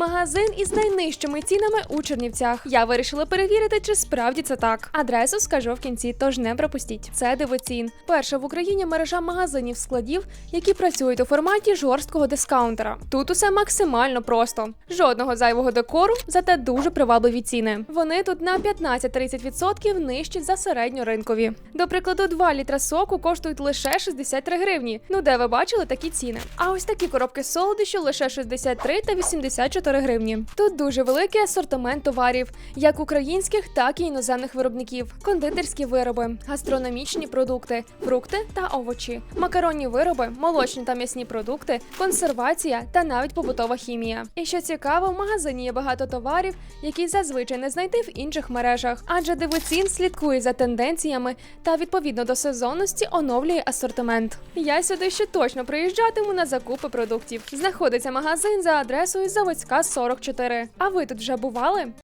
Магазин із найнижчими цінами у Чернівцях. Я вирішила перевірити, чи справді це так. Адресу скажу в кінці, тож не пропустіть. Це дивоцін. Перша в Україні мережа магазинів складів, які працюють у форматі жорсткого дискаунтера. Тут усе максимально просто. Жодного зайвого декору, зате дуже привабливі ціни. Вони тут на 15-30% нижчі за середньоринкові. До прикладу, 2 літра соку коштують лише 63 гривні. Ну де ви бачили такі ціни? А ось такі коробки солодощів лише 63 та 84 гривні. Тут дуже великий асортимент товарів, як українських, так і іноземних виробників, кондитерські вироби, гастрономічні продукти, фрукти та овочі, макаронні вироби, молочні та м'ясні продукти, консервація та навіть побутова хімія. І що цікаво, в магазині є багато товарів, які зазвичай не знайти в інших мережах, адже дивоцін слідкує за тенденціями та відповідно до сезонності оновлює асортимент. Я сюди ще точно приїжджатиму на закупи продуктів. Знаходиться магазин за адресою Заводська 44. А ви тут вже бували?